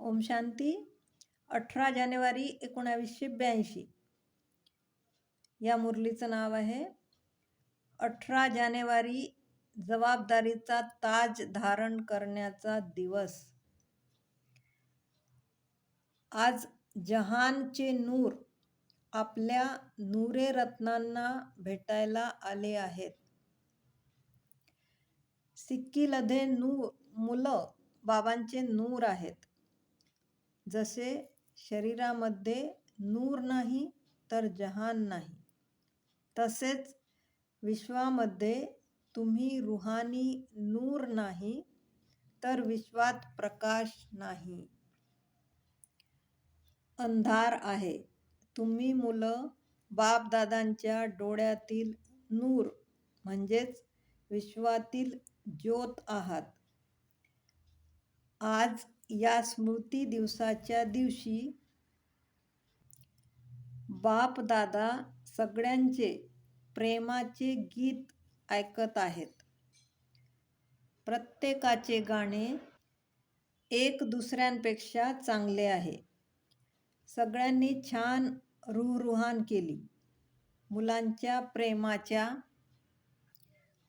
ओम शांती. अठरा जानेवारी एकोणावीसशे ब्याऐंशी. या मुरलीचं नाव आहे. अठरा जानेवारी जबाबदारीचा ताज धारण करण्याचा दिवस. आज जहानचे नूर आपल्या नूरे रत्नांना भेटायला आले आहेत. सिक्कीलधे नूर मुलं बाबांचे नूर आहेत. जसे शरीरामध्ये नूर नाही तर जहान नाही. तसेच विश्वामध्ये तुम्ही रुहानी नूर नाही तर विश्वात प्रकाश नाही. अंधार आहे. तुम्ही मुलं बापदादांच्या डोळ्यातील नूर म्हणजेच विश्वातील ज्योत आहात. आज या स्मृती दिवसाच्या दिवशी बापदादा सगळ्यांचे प्रेमाचे गीत ऐकत आहेत. प्रत्येकाचे गाणे एक दुसऱ्यांपेक्षा चांगले आहे. सगळ्यांनी छान रुहरुहान केली. मुलांच्या प्रेमाच्या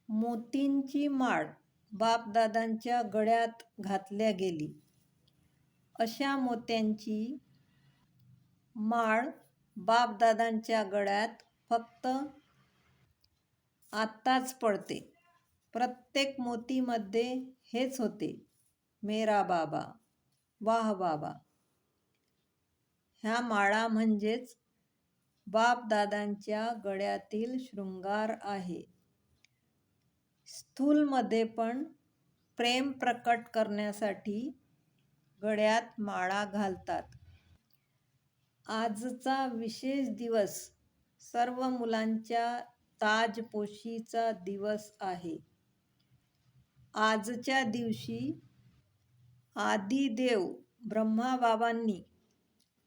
मोतींची माळ बापदादांच्या गळ्यात घातल्या गेली. अशा मोत्यांची माळ बापदादांच्या गळ्यात फक्त आत्ताच पडते. प्रत्येक मोतीमध्ये हेच होते. मेरा बाबा वाह बाबा. ह्या माळा म्हणजेच बापदादांच्या गळ्यातील शृंगार आहे. स्थूलमध्ये पण प्रेम प्रकट करण्यासाठी गळ्यात माळा घालतात. आजचा विशेष दिवस सर्व मुलांच्या ताजपोशीचा दिवस आहे. आजच्या दिवशी आदिदेव ब्रह्माबाबांनी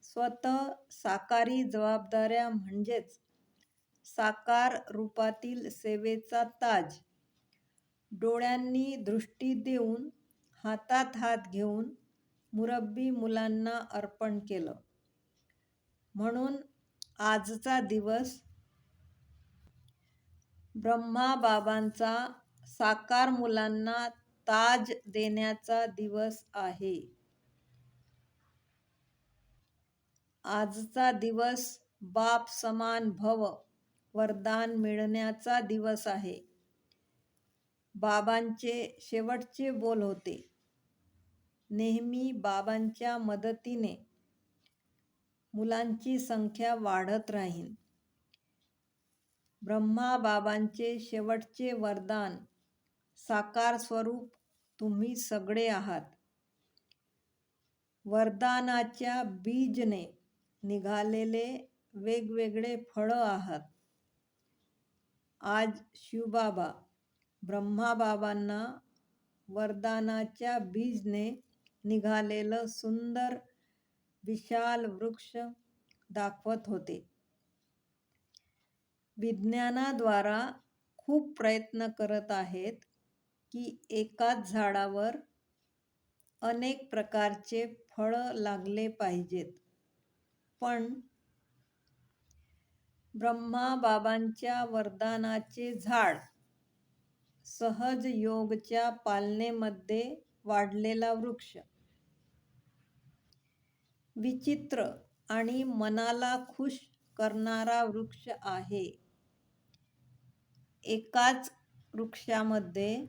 स्वतः साकारी जबाबदाऱ्या म्हणजेच साकार रूपातील सेवेचा ताज डोळ्यांनी दृष्टी देऊन हातात हात घेऊन मुरब्बी मुलांना अर्पण केलं. म्हणून आजचा दिवस ब्रह्माबाबांचा साकार मुलांना ताज देण्याचा दिवस आहे. आजचा दिवस बाप समान भव वरदान मिळण्याचा दिवस आहे. बाबांचे शेवटचे बोल होते. नेहमी बाबांच्या मदतीने मुलांची संख्या वाढत राहील ब्रह्मा बाबांचे शेवटचे वरदान साकार स्वरूप तुम्ही सगळे आहात. वरदानाच्या बीजने निघालेले वेगवेगळे फळं आहात. आज शिवबाबा ब्रह्माबाबांना वरदानाच्या बीजने निघालेलं सुंदर विशाल वृक्ष दाखवत होते. विज्ञानाद्वारा खूप प्रयत्न करत आहेत की एकाच झाडावर अनेक प्रकारचे फळं लागले पाहिजेत. पण ब्रह्माबाबांच्या वरदानाचे झाड सहज योगच्या पालनेमध्ये वाढलेला वृक्ष विचित्र आणि मनाला खुश करणारा वृक्ष आहे. एकाच वृक्षामध्ये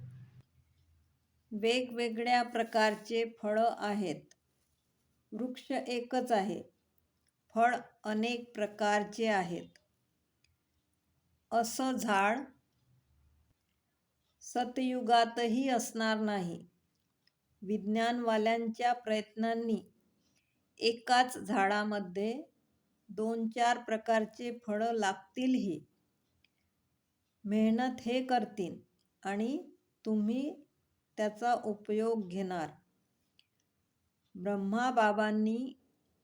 वेगवेगळ्या प्रकारचे फळं आहेत. वृक्ष एकच आहे. फळ अनेक प्रकारचे आहेत. असं झाड सतयुगातही असणार नाही. विज्ञानवाल्यांच्या प्रयत्नांनी एकाच झाडामध्ये दोन चार प्रकारचे फळं लागतीलही. मेहनत हे करतील आणि तुम्ही त्याचा उपयोग घेणार. ब्रह्माबाबांनी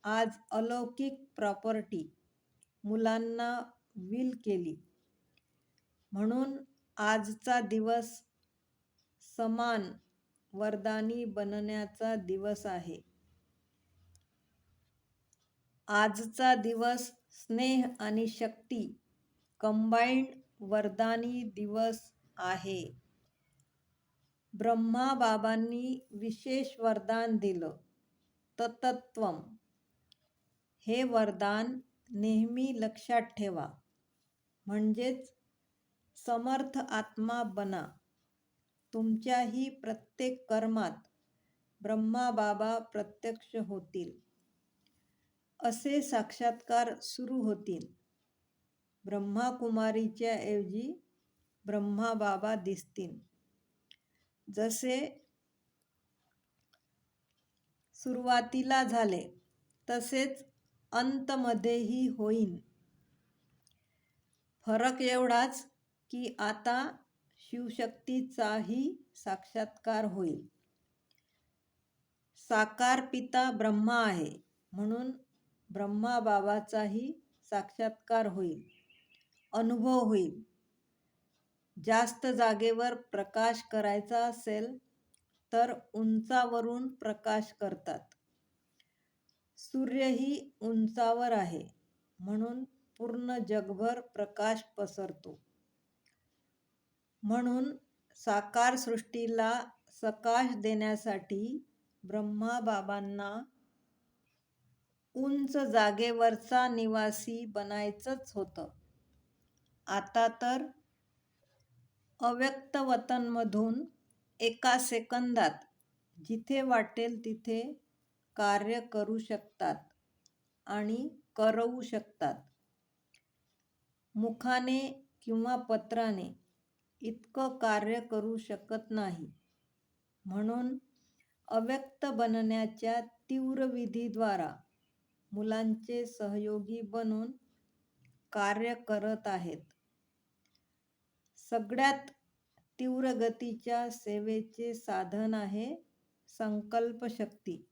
आज अलौकिक प्रॉपर्टी मुलांना विल केली. म्हणून आजचा दिवस समान वरदानी बनण्याचा दिवस आहे. आजचा दिवस स्नेह आणि शक्ती कंबाईंड वरदानी दिवस आहे. ब्रह्माबाबांनी विशेष वरदान दिलं. ततत्वम हे वरदान नेहमी लक्षात ठेवा. म्हणजेच समर्थ आत्मा बना. तुमच्याही प्रत्येक कर्मात ब्रह्माबाबा प्रत्यक्ष होतील. असे साक्षात्कार सुरू होतील. ब्रह्माकुमारीच्या ऐवजी ब्रह्माबाबा दिसतील. जसे सुरुवातीला झाले तसेच अंतमध्येही होईन. फरक एवढाच की आता शिवशक्तीचाही साक्षात्कार होईल. साकार पिता ब्रह्मा आहे म्हणून ब्रह्माबाबाचाही साक्षात्कार होईल. अनुभव होईल. जास्त जागेवर प्रकाश करायचा असेल तर उंचावरून प्रकाश करतात. सूर्यही उंचावर आहे म्हणून पूर्ण जगभर प्रकाश पसरतो. म्हणून साकार सृष्टीला सकाश देण्यासाठी ब्रह्माबाबांना उंच जागेवरचा निवासी बनायचंच होतं. आता तर अव्यक्त वतनमधून एका सेकंदात जिथे वाटेल तिथे कार्य करू शकतात आणि करवू शकतात. मुखाने किंवा पत्राने इतकं कार्य करू शकत नाही. म्हणून अव्यक्त बनण्याच्या तीव्र विधीद्वारा मुलांचे सहयोगी बनून कार्य करत आहेत. सगळ्यात तीव्र गतीच्या सेवेचे साधन आहे संकल्पशक्ती.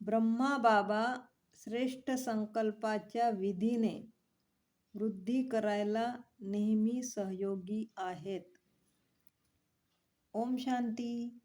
ब्रह्मा बाबा श्रेष्ठ संकल्पाच्या विधीने वृद्धी करायला नेहमी सहयोगी आहेत. ओम शांती.